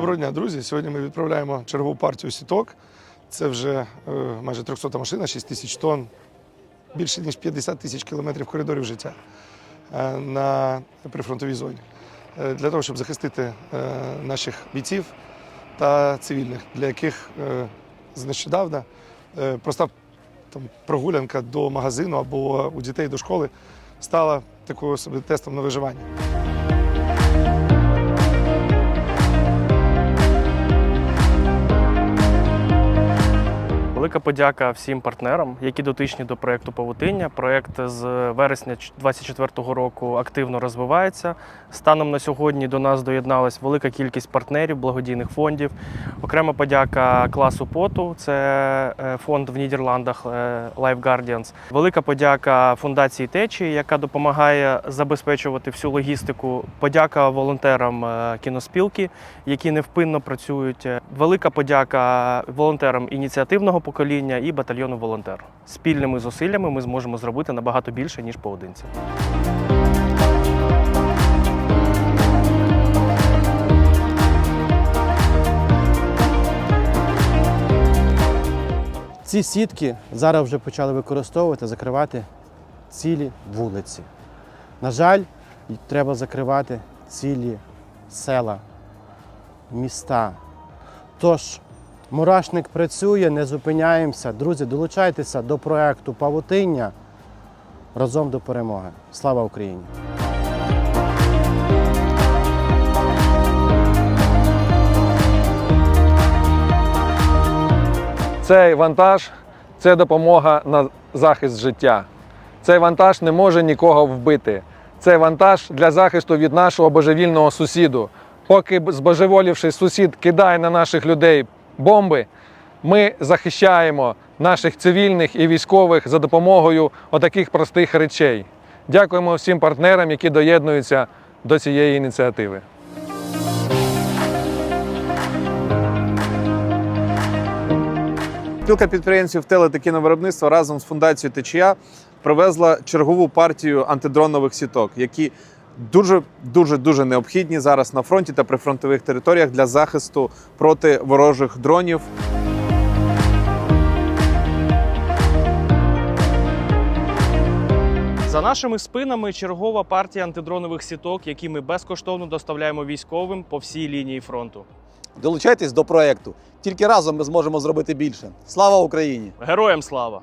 Доброго дня, друзі. Сьогодні ми відправляємо чергову партію сіток. Це вже е, майже 300 машина, 6 тисяч тонн, більше ніж 50 тисяч кілометрів коридорів життя е, на прифронтовій зоні. Е, для того, щоб захистити е, наших бійців та цивільних, для яких е, з нещодавна е, проста там, прогулянка до магазину або у дітей до школи стала такою собі тестом на виживання. Велика подяка всім партнерам, які дотичні до проєкту Павутиння. Проєкт з вересня 2024 року активно розвивається. Станом на сьогодні до нас доєдналась велика кількість партнерів, благодійних фондів. Окрема подяка класу поту, це е, фонд в Нідерландах е, Life Guardians. Велика подяка фундації Течії, яка допомагає забезпечувати всю логістику. Подяка волонтерам е, кіноспілки, які невпинно працюють. Велика подяка волонтерам ініціативного покоління і батальйону волонтер. Спільними зусиллями ми зможемо зробити набагато більше ніж поодинці. Ці сітки зараз вже почали використовувати, закривати цілі вулиці. На жаль, треба закривати цілі села, міста. Тож, мурашник працює, не зупиняємося. Друзі, долучайтеся до проекту Павутиння разом до перемоги. Слава Україні! Цей вантаж це допомога на захист життя. Цей вантаж не може нікого вбити. Цей вантаж для захисту від нашого божевільного сусіду. Поки збожеволівший сусід кидає на наших людей бомби, ми захищаємо наших цивільних і військових за допомогою отаких простих речей. Дякуємо всім партнерам, які доєднуються до цієї ініціативи. Спілка підприємців теле та кіновиробництва разом з фундацією Течія привезла чергову партію антидронових сіток, які дуже дуже дуже необхідні зараз на фронті та прифронтових територіях для захисту проти ворожих дронів. За нашими спинами чергова партія антидронових сіток, які ми безкоштовно доставляємо військовим по всій лінії фронту. Долучайтесь до проекту. Тільки разом ми зможемо зробити більше. Слава Україні! Героям слава!